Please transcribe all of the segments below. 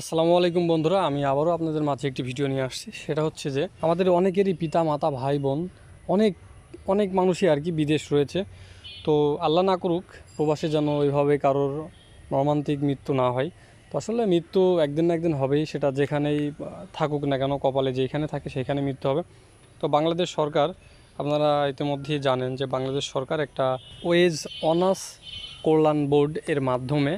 আসসালামু আলাইকুম বন্ধুরা, আমি আবারও আপনাদের মাঝে একটি ভিডিও নিয়ে আসছি। সেটা হচ্ছে যে, আমাদের অনেকেরই পিতা, মাতা, ভাই, বোন, অনেক অনেক মানুষই আর কি বিদেশ রয়েছে। তো আল্লাহ না করুক, প্রবাসে যেন ওইভাবে কারোর মর্মান্তিক মৃত্যু না হয়। তো আসলে মৃত্যু একদিন না একদিন হবেই, সেটা যেখানেই থাকুক না কেন, কপালে যেখানে থাকে সেখানে মৃত্যু হবে। তো বাংলাদেশ সরকার, আপনারা ইতিমধ্যেই জানেন যে বাংলাদেশ সরকার একটা ওয়েজ অনার্স কল্যাণ বোর্ড এর মাধ্যমে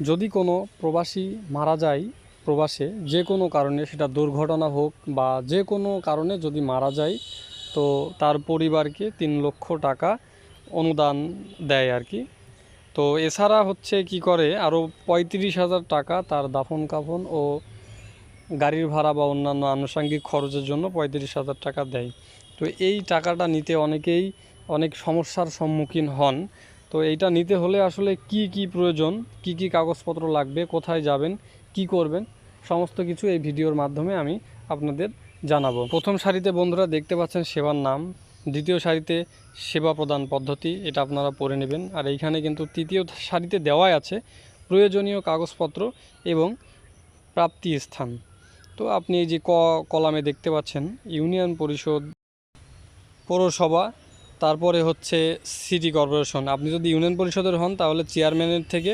যদি কোনো প্রবাসী মারা যায় প্রবাসে, যে কোনো কারণে, সেটা দুর্ঘটনা হোক বা যে কোনো কারণে যদি মারা যায়, তো তার পরিবারকে তিন লক্ষ টাকা অনুদান দেয় আর কি। তো এছাড়া হচ্ছে কি করে, আরও পঁয়ত্রিশ হাজার টাকা তার দাফন কাফন ও গাড়ির ভাড়া বা অন্যান্য আনুষঙ্গিক খরচের জন্য পঁয়ত্রিশ হাজার টাকা দেয়। তো এই টাকাটা নিতে অনেকেই অনেক সমস্যার সম্মুখীন হন। তো এইটা নিতে হলে আসলে কি কি প্রয়োজন? কি কি কাগজপত্র লাগবে? কোথায় যাবেন? কি করবেন? সমস্ত কিছু এই ভিডিওর মাধ্যমে আমি আপনাদের জানাব। প্রথম সারিতে বন্ধুরা দেখতে পাচ্ছেন সেবার নাম, দ্বিতীয় সারিতে সেবা প্রদান পদ্ধতি, এটা আপনারা পড়ে নেবেন। আর এইখানে কিন্তু তৃতীয় সারিতে দেওয়াই আছে প্রয়োজনীয় কাগজপত্র এবং প্রাপ্তি স্থান। তো আপনি এই যে ক কলামে দেখতে পাচ্ছেন, ইউনিয়ন পরিষদ, পৌরসভা তারপরে হচ্ছে সিটি কর্পোরেশন। আপনি যদি ইউনিয়ন পরিষদের হন, তাহলে চেয়ারম্যানের থেকে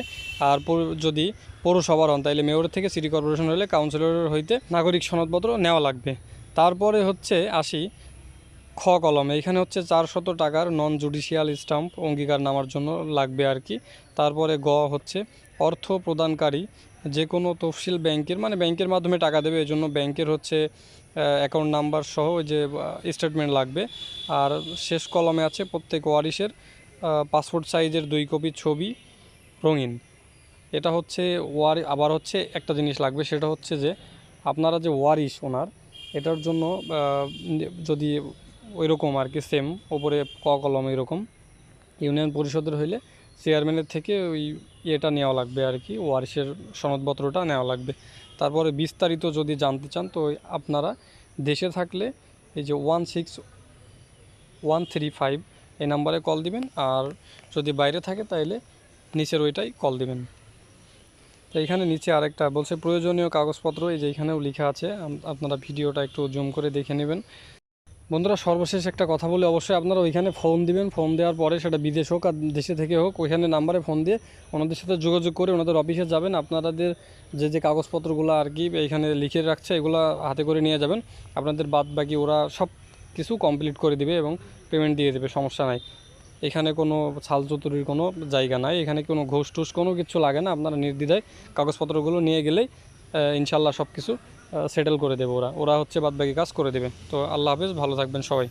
আর যদি পৌরসভার হন তাহলে মেয়রের থেকে সিটি কর্পোরেশন হলে কাউন্সিলরের হইতে নাগরিক সনদপত্র নেওয়া লাগবে। তারপরে হচ্ছে আসি খ কলম। এখানে হচ্ছে চারশত টাকার নন জুডিশিয়াল স্টাম্প অঙ্গীকার নামার জন্য লাগবে আর কি। তারপরে গ হচ্ছে অর্থ প্রদানকারী যে কোনো তফসিল ব্যাংকের মানে ব্যাংকের মাধ্যমে টাকা দেবে এই জন্য ব্যাংকের হচ্ছে অ্যাকাউন্ট নাম্বার সহ যে স্টেটমেন্ট লাগবে। আর শেষ কলমে আছে প্রত্যেক ওয়ারিশের পাসপোর্ট সাইজের দুই কপি ছবি রঙিন। এটা হচ্ছে ওয়ারি, আবার হচ্ছে একটা জিনিস লাগবে, সেটা হচ্ছে যে, আপনারা যে ওয়ারিশ ওনার, এটার জন্য যদি ওই রকম আর কি সেম ওপরে ক কলম এরকম, ইউনিয়ন পরিষদের হইলে চেয়ারম্যানের থেকে ওই ইয়েটা নেওয়া লাগবে আর কি, ওয়ারিশের সনদপত্রটা নেওয়া লাগবে। তারপরে বিস্তারিত যদি জানতে চান, তো আপনারা দেশে থাকলে এই যে one six one three five এই নাম্বারে কল দিবেন, আর যদি বাইরে থাকে তাইলে নিচের ওইটাই কল দিবেন। তো এইখানে নিচে আরেকটা বলছে, প্রয়োজনীয় কাগজপত্র, এই যে এখানেও লেখা আছে আপনারা ভিডিওটা একটু জুম করে দেখে নেবেন। বন্ধুরা, সর্বশেষ একটা কথা বলে। অবশ্যই আপনারা ওইখানে ফোন দিবেন ফোন দেওয়ার পরে সেটা বিদেশ হোক আর দেশে থেকে হোক, ওইখানে নাম্বারে ফোন দিয়ে ওনাদের সাথে যোগাযোগ করে ওনাদের অফিসে যাবেন। আপনাদের যে যে কাগজপত্রগুলো আর কি এইখানে লিখে রাখছে, এগুলো হাতে করে নিয়ে যাবেন। আপনাদের বাদ বাকি ওরা সব কিছু কমপ্লিট করে দিবে এবং পেমেন্ট দিয়ে দেবে, সমস্যা নাই। এখানে কোনো ছাল চতুরির কোনো জায়গা নাই, এখানে কোনো ঘোষ টুস কোনো কিছু লাগে না। আপনারা নির্দ্বিধায় কাগজপত্রগুলো নিয়ে গেলেই ইনশাল্লাহ সব কিছু সেটেল করে দেবে ওরা। ওরা হচ্ছে বাদবাকি কাজ করে দেবে। তো আল্লাহ হাফেজ, ভালো থাকবেন সবাই।